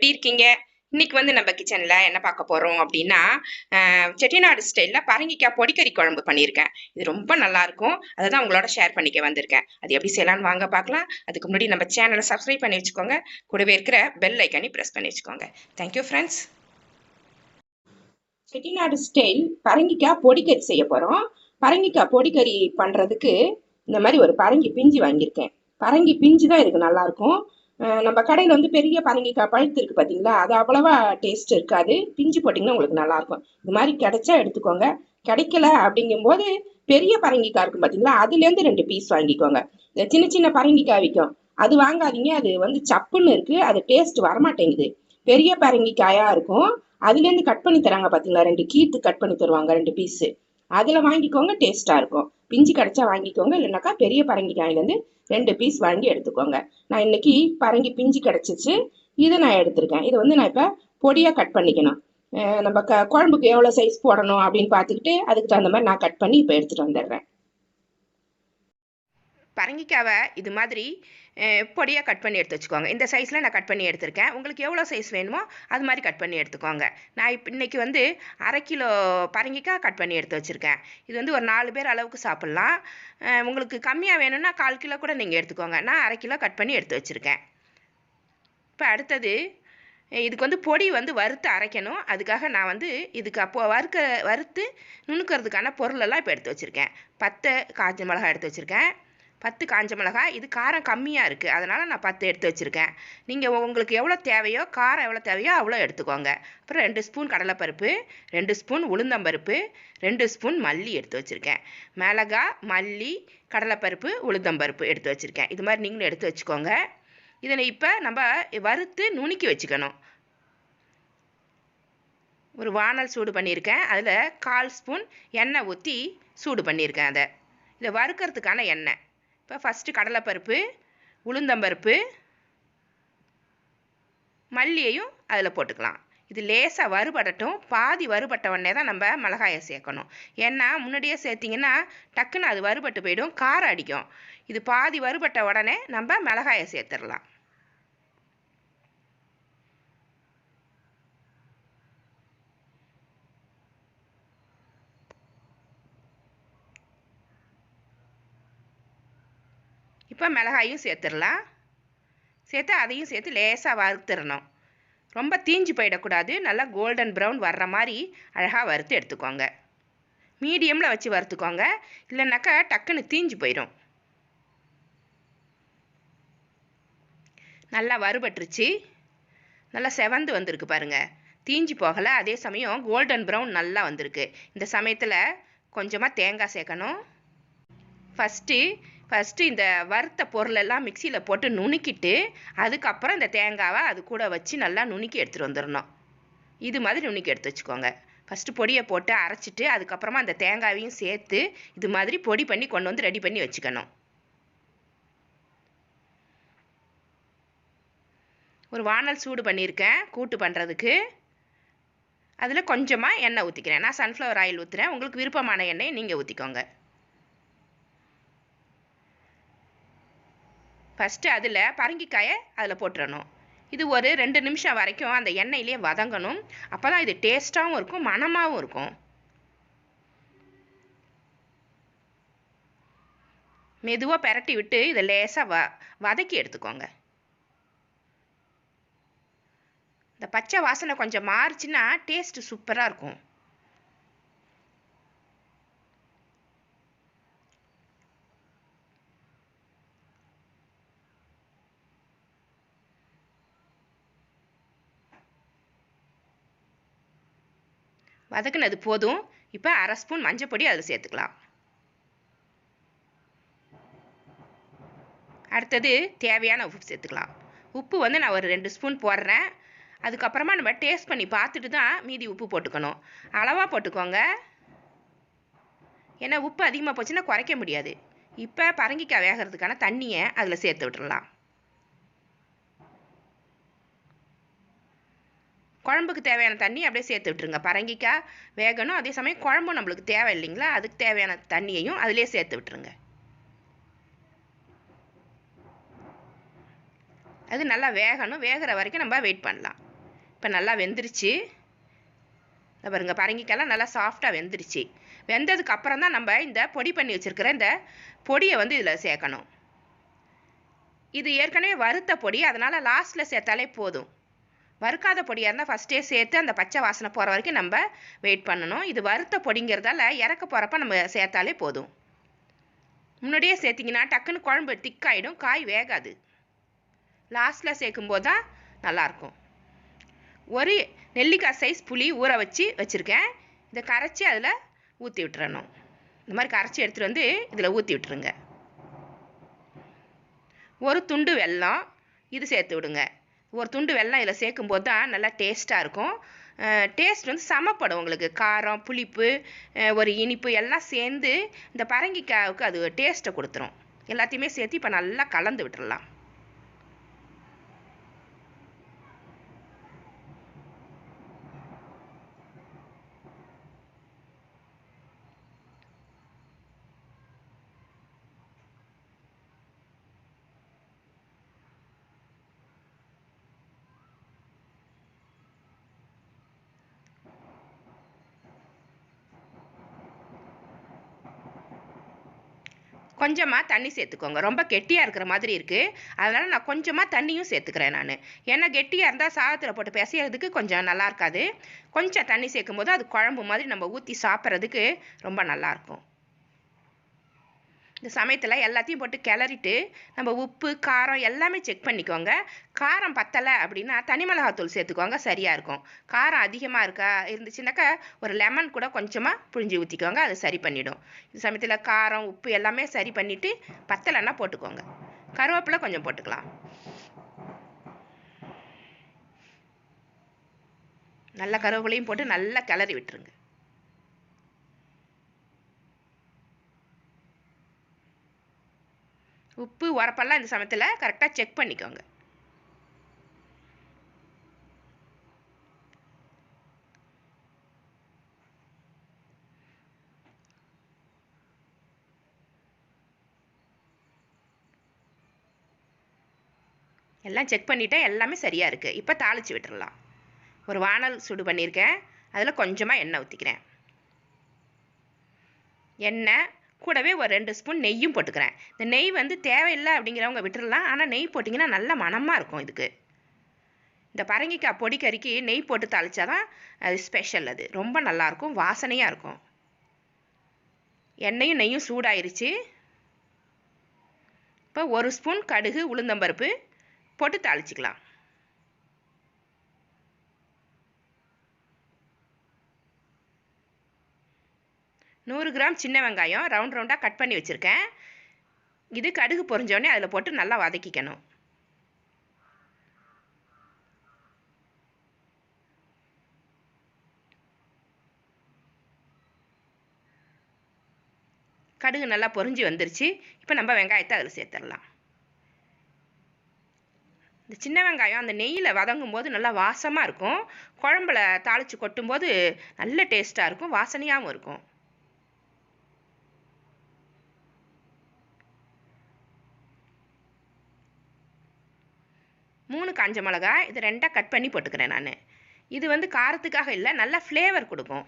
எப்படி இருக்கீங்க? இன்னைக்கு வந்து நம்ம கிச்சனில் என்ன பார்க்க போகிறோம் அப்படின்னா செட்டிநாடு ஸ்டைலில் பரங்கிக்காய் பொடிக்கறி குழம்பு பண்ணியிருக்கேன். இது ரொம்ப நல்லாயிருக்கும் அதை தான் உங்களோட ஷேர் பண்ணிக்க வந்திருக்கேன். அது எப்படி செய்யலாம்னு வாங்க பார்க்கலாம். அதுக்கு முன்னாடி நம்ம சேனலை சப்ஸ்கிரைப் பண்ணி வச்சுக்கோங்க. கூடவே இருக்கிற பெல் ஐக்கானி ப்ரெஸ் பண்ணி வச்சுக்கோங்க. தேங்க்யூ ஃப்ரெண்ட்ஸ் செட்டிநாடு ஸ்டைல் பரங்கிக்காய் பொடிக்கறி செய்ய போகிறோம் பரங்கிக்காய் பொடிக்கறி பண்ணுறதுக்கு இந்த மாதிரி ஒரு பரங்கி பிஞ்சு வாங்கியிருக்கேன். பரங்கி பிஞ்சு தான் இதுக்கு நல்லாயிருக்கும் நம்ம கடையில் வந்து பெரிய பரங்கிக்காய் பழுத்து இருக்கு பார்த்தீங்களா அது அவ்வளவா டேஸ்ட் இருக்காது. பிஞ்சு போட்டிங்கன்னா உங்களுக்கு நல்லாயிருக்கும். இது மாதிரி கிடைச்சா எடுத்துக்கோங்க. கிடைக்கல அப்படிங்கும்போது பெரிய பரங்கிக்காய் இருக்கும் பார்த்தீங்களா அதுலேருந்து ரெண்டு பீஸ் வாங்கிக்கோங்க. இந்த சின்ன சின்ன பரங்கிக்காய் விற்கும். அது வாங்காதீங்க. அது வந்து சப்புன்னு இருக்குது அது டேஸ்ட் வரமாட்டேங்குது. பெரிய பரங்கிக்காயாக இருக்கும். அதுலேருந்து கட் பண்ணி தராங்க பார்த்தீங்களா ரெண்டு கீத்து கட் பண்ணி தருவாங்க. ரெண்டு பீஸு அதில் வாங்கிக்கோங்க டேஸ்ட்டாக இருக்கும். பிஞ்சு கிடச்சா வாங்கிக்கோங்க இல்லைனாக்கா பெரிய பரங்கிக்காயிலேருந்து ரெண்டு பீஸ் வாங்கி எடுத்துக்கோங்க. நான் இன்னைக்கு பரங்கி பிஞ்சு கிடச்சிச்சு இதை நான் எடுத்திருக்கேன். இதை வந்து நான் இப்போ பொடியாக கட் பண்ணிக்கணும். நம்ம க குழம்புக்கு எவ்வளோ சைஸ் போடணும் அப்படின்னு பார்த்துக்கிட்டு அதுக்கு தகுந்த மாதிரி நான் கட் பண்ணி இப்போ எடுத்துகிட்டு வந்துடுறேன். பரங்கிக்காவை இது மாதிரி பொடியாக கட் பண்ணி எடுத்து வச்சுக்கோங்க. இந்த சைஸில் நான் கட் பண்ணி எடுத்திருக்கேன். உங்களுக்கு எவ்வளோ சைஸ் வேணுமோ அது மாதிரி கட் பண்ணி எடுத்துக்கோங்க. நான் இப்போ இன்றைக்கி வந்து அரை கிலோ பரங்கிக்காய் கட் பண்ணி எடுத்து வச்சுருக்கேன். இது வந்து ஒரு நாலு பேர் அளவுக்கு சாப்பிட்லாம். உங்களுக்கு கம்மியாக வேணும்னா கால் கிலோ கூட நீங்கள் எடுத்துக்கோங்க. நான் அரை கிலோ கட் பண்ணி எடுத்து வச்சுருக்கேன். இப்போ அடுத்தது இதுக்கு வந்து பொடி வந்து வறுத்து அரைக்கணும். அதுக்காக நான் வந்து இதுக்கு அப்போ வறுக்க வறுத்து நுணுக்கிறதுக்கான பொருளெல்லாம் இப்போ எடுத்து வச்சுருக்கேன். பத்து காஞ்ச மிளகாய் எடுத்து வச்சுருக்கேன். பத்து காஞ்ச மிளகாய் இது காரம் கம்மியாக இருக்குது அதனால் நான் பத்து எடுத்து வச்சுருக்கேன். நீங்கள் உங்களுக்கு எவ்வளோ தேவையோ காரம் எவ்வளோ தேவையோ அவ்வளோ எடுத்துக்கோங்க. அப்புறம் ரெண்டு ஸ்பூன் கடலைப்பருப்பு ரெண்டு ஸ்பூன் உளுந்தம்பருப்பு ரெண்டு ஸ்பூன் மல்லி எடுத்து வச்சுருக்கேன். மிளகா மல்லி கடலைப்பருப்பு உளுந்தம்பருப்பு எடுத்து வச்சுருக்கேன். இது மாதிரி நீங்களும் எடுத்து வச்சுக்கோங்க. இதனை இப்போ நம்ம வறுத்து நுணுக்கி வச்சுக்கணும். ஒரு வானல் சூடு பண்ணியிருக்கேன். அதில் கால் ஸ்பூன் எண்ணெய் ஊற்றி சூடு பண்ணியிருக்கேன் அதை. இதை வறுக்கிறதுக்கான எண்ணெய். இப்போ ஃபஸ்ட்டு கடலைப்பருப்பு உளுந்தம்பருப்பு மல்லியையும் அதில் போட்டுக்கலாம். இது லேசாக வறுபடட்டும். பாதி வறுபட்ட உடனே தான் நம்ம மிளகாயை சேர்க்கணும். ஏன்னா முன்னாடியே சேர்த்திங்கன்னா டக்குன்னு அது வறுபட்டு போயிடும். காரம் அடிக்கும். இது பாதி வறுபட்ட உடனே நம்ம மிளகாயை சேர்த்துடலாம். இப்போ மிளகாயும் சேர்த்துடலாம். சேர்த்து அதையும் சேர்த்து லேசாக வறுத்துடணும். ரொம்ப தீஞ்சு போயிடக்கூடாது. நல்லா கோல்டன் ப்ரௌன் வர்ற மாதிரி அழகாக வறுத்து எடுத்துக்கோங்க. மீடியமில் வச்சு வறுத்துக்கோங்க. இல்லைனாக்கா டக்குன்னு தீஞ்சு போயிடும். நல்லா வறுபட்டுருச்சு. நல்லா செவந்து வந்திருக்கு பாருங்க. தீஞ்சு போகலை. அதே சமயம் கோல்டன் ப்ரௌன் நல்லா வந்திருக்கு. இந்த சமயத்தில் கொஞ்சமாக தேங்காய் சேர்க்கணும். ஃபஸ்ட்டு ஃபஸ்ட்டு இந்த வறுத்த பொருளெல்லாம் மிக்சியில் போட்டு நுணுக்கிட்டு அதுக்கப்புறம் இந்த தேங்காவை அது கூட வச்சு நல்லா நுணுக்கி எடுத்துகிட்டு வந்துடணும். இது மாதிரி நுணுக்கி எடுத்து வச்சுக்கோங்க. ஃபஸ்ட்டு பொடியை போட்டு அரைச்சிட்டு அதுக்கப்புறமா அந்த தேங்காவையும் சேர்த்து இது மாதிரி பொடி பண்ணி கொண்டு வந்து ரெடி பண்ணி வச்சுக்கணும். ஒரு வானல் சூடு பண்ணியிருக்கேன் கூட்டு பண்ணுறதுக்கு அதில் கொஞ்சமாக எண்ணெய் ஊற்றிக்கிறேன். நான் சன்ஃப்ளவர் ஆயில் ஊற்றுறேன். உங்களுக்கு விருப்பமான எண்ணெயை நீங்கள் ஊற்றிக்கோங்க. ஃபஸ்ட்டு அதில் பரங்கிக்காயை அதில் போட்டுறணும். இது ஒரு ரெண்டு நிமிஷம் வரைக்கும் அந்த எண்ணெயிலே வதங்கணும். அப்போ தான் இது டேஸ்ட்டாகவும் இருக்கும் மணமாகவும் இருக்கும். மெதுவாக பெரட்டி விட்டு இதை லேசாக வ வதக்கி எடுத்துக்கோங்க. இந்த பச்சை வாசனை கொஞ்சம் மாறுச்சுன்னா டேஸ்ட்டு சூப்பராக இருக்கும். வதக்குனது போதும். இப்போ அரை ஸ்பூன் மஞ்சப்பொடி அதில் சேர்த்துக்கலாம். அடுத்தது தேவையான உப்பு சேர்த்துக்கலாம். உப்பு வந்து நான் ஒரு ரெண்டு ஸ்பூன் போடுறேன். அதுக்கப்புறமா நம்ம டேஸ்ட் பண்ணி பார்த்துட்டு தான் மீதி உப்பு போட்டுக்கணும். அளவாக போட்டுக்கோங்க. ஏன்னா உப்பு அதிகமாக போச்சுன்னா குறைக்க முடியாது. இப்போ பரங்கிக்காய் வேகிறதுக்கான தண்ணியை அதில் சேர்த்து விட்டுடலாம் குழம்புக்கு தேவையான தண்ணி அப்படியே சேர்த்து விட்டுருங்க. பரங்கிக்காய் வேகணும். அதே சமயம் குழம்பும் நம்மளுக்கு தேவை இல்லைங்களா? அதுக்கு தேவையான தண்ணியையும் அதிலே சேர்த்து விட்டுருங்க. அது நல்லா வேகணும். வேகிற வரைக்கும் நம்ம வெயிட் பண்ணலாம். இப்போ நல்லா வெந்துருச்சு. இதை பாருங்க. பரங்கிக்காயெல்லாம் நல்லா சாஃப்டாக வெந்துருச்சு. வெந்ததுக்கு அப்புறம் தான் நம்ம இந்த பொடி பண்ணி வச்சுருக்கிற இந்த பொடியை வந்து இதில் சேர்க்கணும். இது ஏற்கனவே வறுத்த பொடி. அதனால் லாஸ்ட்டில் சேர்த்தாலே போதும். வறுக்காத பொடியாக இருந்தால் ஃபஸ்ட்டே சேர்த்து அந்த பச்சை வாசனை போகிற வரைக்கும் நம்ம வெயிட் பண்ணணும். இது வறுத்த பொடிங்கிறதால இறக்க போகிறப்ப நம்ம சேர்த்தாலே போதும். முன்னாடியே சேர்த்திங்கன்னா டக்குன்னு குழம்பு திக்காயிடும் காய் வேகாது. லாஸ்ட்டில் சேர்க்கும்போது தான் நல்லாயிருக்கும். ஒரு நெல்லிக்காய் சைஸ் புளி ஊற வச்சு வச்சுருக்கேன். இதை கரைச்சி அதில் ஊற்றி விட்டுறணும். இந்த மாதிரி கரைச்சி எடுத்துகிட்டு வந்து இதில் ஊற்றி விட்டுருங்க. ஒரு துண்டு வெல்லம் இது சேர்த்து விடுங்க. ஒரு துண்டு வெல்லம் இதில் சேர்க்கும்போது தான் நல்லா டேஸ்ட்டாக இருக்கும். டேஸ்ட் வந்து சமப்படும் உங்களுக்கு. காரம் புளிப்பு ஒரு இனிப்பு எல்லாம் சேர்ந்து இந்த பரங்கிக்காவுக்கு அது டேஸ்ட்டை கொடுத்துரும். எல்லாத்தையுமே சேர்த்து இப்போ நல்லா கலந்து விட்டுடலாம் கொஞ்சமாக தண்ணி சேர்த்துக்கோங்க. ரொம்ப கெட்டியாக இருக்கிற மாதிரி இருக்குது அதனால் நான் கொஞ்சமாக தண்ணியும் சேர்த்துக்கிறேன் நான். ஏன்னா கெட்டியாக இருந்தால் சாதத்தில் போட்டு பிசையிறதுக்கு கொஞ்சம் நல்லா இருக்காது. கொஞ்சம் தண்ணி சேர்க்கும் போது அது குழம்பு மாதிரி நம்ம ஊற்றி சாப்பிட்றதுக்கு ரொம்ப நல்லாயிருக்கும் இந்த சமயத்தில் எல்லாத்தையும் போட்டு கிளறிட்டு நம்ம உப்பு காரம் எல்லாமே செக் பண்ணிக்கோங்க. காரம் பத்தலை அப்படின்னா தனி மிளகாத்தூள் சேர்த்துக்கோங்க சரியாக இருக்கும். காரம் அதிகமாக இருக்கா இருந்துச்சுனாக்கா ஒரு லெமன் கூட கொஞ்சமாக புழிஞ்சு ஊற்றிக்கோங்க அது சரி பண்ணிவிடும் இந்த சமயத்தில் காரம் உப்பு எல்லாமே சரி பண்ணிவிட்டு பத்தலைன்னா போட்டுக்கோங்க. கருவேப்பிலை கொஞ்சம் போட்டுக்கலாம். நல்ல கருவேப்பிலையும் போட்டு நல்லா கிளறி விட்டுருங்க. உப்பு உரப்பெல்லாம் இந்த சமயத்தில் கரெக்டாக செக் பண்ணிக்கோங்க. எல்லாம் செக் பண்ணிட்டேன் எல்லாமே சரியாக இருக்குது இப்போ தாளித்து விட்டுறலாம். ஒரு வானல் சுடு பண்ணியிருக்கேன். அதில் கொஞ்சமாக எண்ணெய் ஊற்றிக்கிறேன் எண்ணெய் கூடவே ஒரு ரெண்டு ஸ்பூன் நெய்யும் போட்டுக்கிறேன். இந்த நெய் வந்து தேவையில்லை அப்படிங்கிறவங்க விட்டுடலாம் ஆனால் நெய் போட்டிங்கன்னா நல்ல மணமாக இருக்கும் இதுக்கு. இந்த பரங்கிக்காய் பொடி கறிக்கு நெய் போட்டு தாளிச்சாதான் அது ஸ்பெஷல் அது. ரொம்ப நல்லாயிருக்கும். வாசனையாக இருக்கும். எண்ணெயும் நெய்யும் சூடாயிருச்சு. இப்போ ஒரு ஸ்பூன் கடுகு உளுந்தம்பருப்பு போட்டு தாளிச்சிக்கலாம். நூறு கிராம் சின்ன வெங்காயம் ரவுண்ட் ரவுண்டாக கட் பண்ணி வச்சுருக்கேன். இது கடுகு பொறிஞ்சோடனே அதில் போட்டு நல்லா வதக்கிக்கணும். கடுகு நல்லா பொரிஞ்சு வந்துருச்சு. இப்போ நம்ம வெங்காயத்தை அதில் சேர்த்துடலாம். இந்த சின்ன வெங்காயம் அந்த நெய்யில் வதங்கும் போது நல்லா வாசமாக இருக்கும். குழம்புல தாளித்து கொட்டும்போது நல்ல டேஸ்ட்டாக இருக்கும். வாசனையாகவும் இருக்கும். மூணு காஞ்ச மிளகா இது ரெண்டாக கட் பண்ணி போட்டுக்கிறேன் நான். இது வந்து காரத்துக்காக இல்லை நல்லா ஃப்ளேவர் கொடுக்கும்.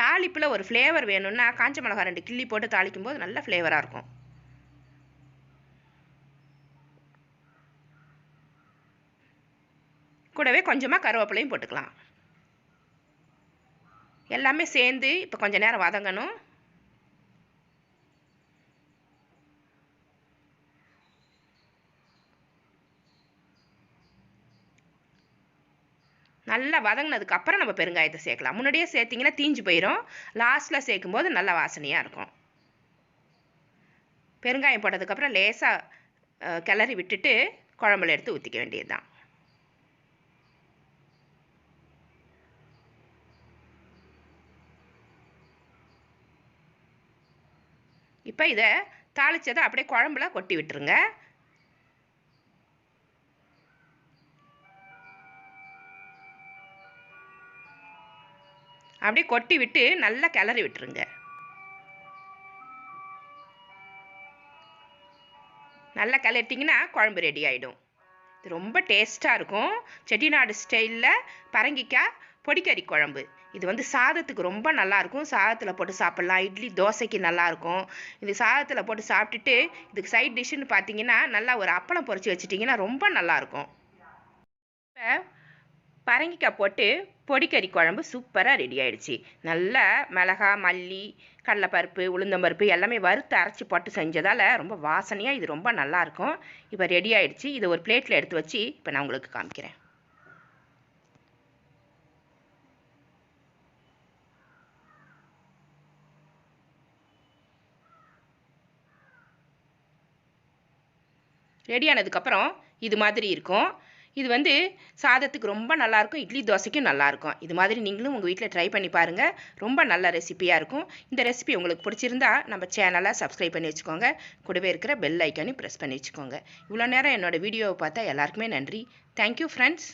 தாளிப்பில் ஒரு ஃப்ளேவர் வேணும்னா காஞ்ச மிளகா ரெண்டு கிள்ளி போட்டு தாளிக்கும் போது நல்ல ஃப்ளேவராக இருக்கும். கூடவே கொஞ்சமாக கருவேப்பிலையும் போட்டுக்கலாம். எல்லாமே சேர்ந்து இப்போ கொஞ்சம் நேரம் வதங்கணும். நல்லா வதங்கினதுக்கு அப்புறம் நம்ம பெருங்காயத்தை சேர்க்கலாம். முன்னாடியே சேர்த்திங்கன்னா தீஞ்சு போயிடும் லாஸ்ட்டில் சேர்க்கும்போது நல்லா வாசனையாக இருக்கும். பெருங்காயம் போட்டதுக்கப்புறம் லேசாக கிளறி விட்டுட்டு குழம்புல எடுத்து ஊற்றிக்க வேண்டியது தான் இப்போ இதை தாளித்ததை அப்படியே குழம்புல கொட்டி விட்டுருங்க. அப்படியே கொட்டி விட்டு நல்லா கிளறி விட்டுருங்க. நல்லா கிளறிட்டிங்கன்னா குழம்பு ரெடி ஆகிடும் இது ரொம்ப டேஸ்ட்டாக இருக்கும். செட்டிநாடு ஸ்டைலில் பரங்கிக்காய் பொடிக்கறி குழம்பு. இது வந்து சாதத்துக்கு ரொம்ப நல்லாயிருக்கும் சாதத்தில் போட்டு சாப்பிட்லாம். இட்லி தோசைக்கு நல்லாயிருக்கும் இது சாதத்தில் போட்டு சாப்பிட்டுட்டு இதுக்கு சைட் டிஷ்ஷுன்னு பார்த்தீங்கன்னா நல்லா ஒரு அப்பளம் பொரிச்சு வச்சிட்டிங்கன்னா ரொம்ப நல்லாயிருக்கும் இப்போ பரங்கிக்காய் போட்டு பொடிக்கறி குழம்பு சூப்பராக ரெடி ஆயிடுச்சு. நல்லா மிளகா மல்லி கடலைப்பருப்பு உளுந்தம்பருப்பு எல்லாமே வறுத்து அரைச்சி போட்டு செஞ்சதால் ரொம்ப வாசனையாக இது ரொம்ப நல்லாயிருக்கும் இப்போ ரெடி ஆயிடுச்சு. இதை ஒரு பிளேட்டில் எடுத்து வச்சு இப்போ நான் உங்களுக்கு காமிக்கிறேன். ரெடி ஆனதுக்கப்புறம் இது மாதிரி இருக்கும். இது வந்து சாதத்துக்கு ரொம்ப நல்லாயிருக்கும் இட்லி தோசைக்கும் நல்லாயிருக்கும் இது மாதிரி நீங்களும் உங்கள் வீட்டில் ட்ரை பண்ணி பாருங்கள் ரொம்ப நல்ல ரெசிபியாக இருக்கும். இந்த ரெசிபி உங்களுக்கு பிடிச்சிருந்தா நம்ம சேனலை சப்ஸ்கிரைப் பண்ணி வச்சுக்கோங்க. கூடவே இருக்கிற பெல் ஐக்கானையும் ப்ரெஸ் பண்ணி வச்சுக்கோங்க. இவ்வளோ நேரம் என்னோடய வீடியோவை பார்த்தா எல்லாருக்குமே நன்றி. Thank you friends